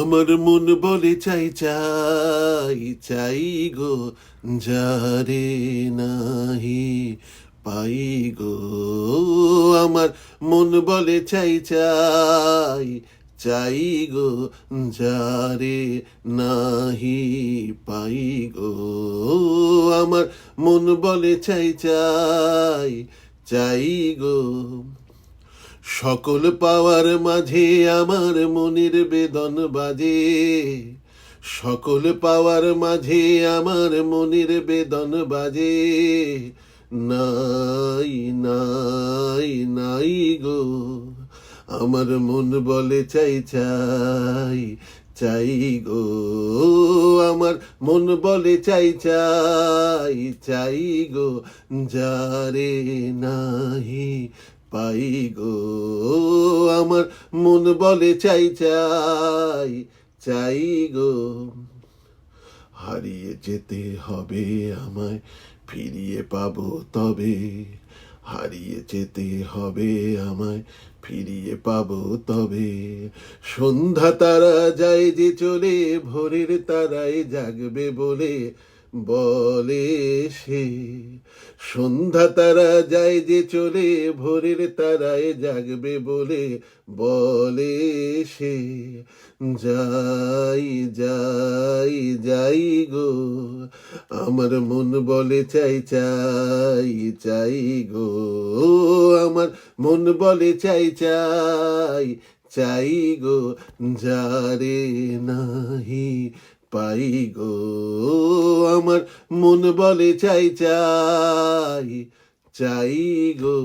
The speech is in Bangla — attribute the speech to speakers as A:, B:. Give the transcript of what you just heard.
A: আমার মন বলে, চাই চাই চাই গো, যারে নাহি পাই গো। আমার মন বলে, চাই চাই চাই গো, যারে নাহি পাই গো। আমার মন বলে, চাই চাই চাই গো। সকল পাওয়ার মাঝে আমার মনের বেদন বাজে। সকল পাওয়ার মাঝে আমার মনের বেদন বাজে। নাই নাই নাই গো, আমার মন বলে চাই চাই চাই গো, আমার মন বলে চাই চাই চাই গো, যারে নাহি পাই গো। আমার মন বলে চাই চাই চাই গো। হারিয়ে যেতে হবে আমায়, ফিরিয়ে পাব তবে। হারিয়ে যেতে হবে আমায়, ফিরিয়ে পাবো তবে। সন্ধ্যা তারা যায় যে চলে, ভোরের তারাই জাগবে বলে। বলে সে, সন্ধ্যা তারা যায় যে চলে, ভোরের তারায় জাগবে বলে বলে সে। যাই যাই যাই গো, আমার মন বলে চাই চাই চাই গো, আমার মন বলে চাই চাই চাই গো, যারে নাহি পাই গো আমার মন বলে চাই চাই চাই গো।